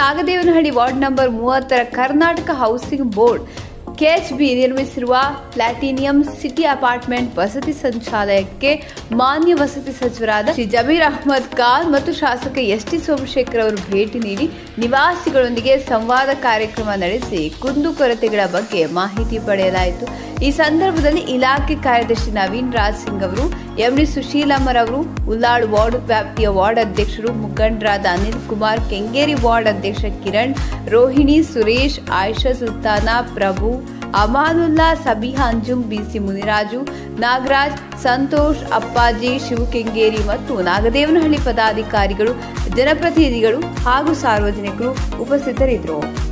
Nagadevanahalli ward number ಮೂವತ್ತರ Karnataka housing board, KHB ನಿರ್ಮಿಸಿರುವ platinum city apartment ವಸತಿ ಸಂಚಾಲಯಕ್ಕೆ ಮಾನ್ಯ ವಸತಿ ಸಚಿವರಾದ ಶ್ರೀ ಜಮೀರ್ ಅಹ್ಮದ್ ಖಾನ್ ಮತ್ತು ಶಾಸಕ ಎಸ್ ಟಿ ಸೋಮಶೇಖರ್ ಅವರು ಭೇಟಿ ನೀಡಿ ನಿವಾಸಿಗಳೊಂದಿಗೆ ಸಂವಾದ ಕಾರ್ಯಕ್ರಮ ನಡೆಸಿ ಕುಂದುಕೊರತೆಗಳ ಬಗ್ಗೆ ಮಾಹಿತಿ ಪಡೆಯಲಾಯಿತು. ಈ ಸಂದರ್ಭದಲ್ಲಿ ಇಲಾಖೆ ಕಾರ್ಯದರ್ಶಿ ನವೀನ್ ರಾಜ್ ಸಿಂಗ್ ಅವರು ಎಂಡಿ ಸುಶೀಲಮ್ಮರವರು ಉಲ್ಲಾಳ್ ವಾರ್ಡ್ ವ್ಯಾಪ್ತಿಯ ವಾರ್ಡ್ ಅಧ್ಯಕ್ಷರು ಮುಖಂಡರಾದ ಅನಿಲ್ ಕುಮಾರ್, ಕೆಂಗೇರಿ ವಾರ್ಡ್ ಅಧ್ಯಕ್ಷ ಕಿರಣ್, ರೋಹಿಣಿ ಸುರೇಶ್, ಆಯಿಷಾ ಸುಲ್ತಾನ, ಪ್ರಭು, ಅಮಾನುಲ್ಲಾ, ಸಬಿಹಾ ಅಂಜುಮ್ ಬಿಸಿ ಮುನಿರಾಜು, ನಾಗರಾಜ್, ಸಂತೋಷ್, ಅಪ್ಪಾಜಿ ಶಿವಕೆಂಗೇರಿ ಮತ್ತು ನಾಗದೇವನಹಳ್ಳಿ ಪದಾಧಿಕಾರಿಗಳು, ಜನಪ್ರತಿನಿಧಿಗಳು ಹಾಗೂ ಸಾರ್ವಜನಿಕರು ಉಪಸ್ಥಿತರಿದ್ದರು.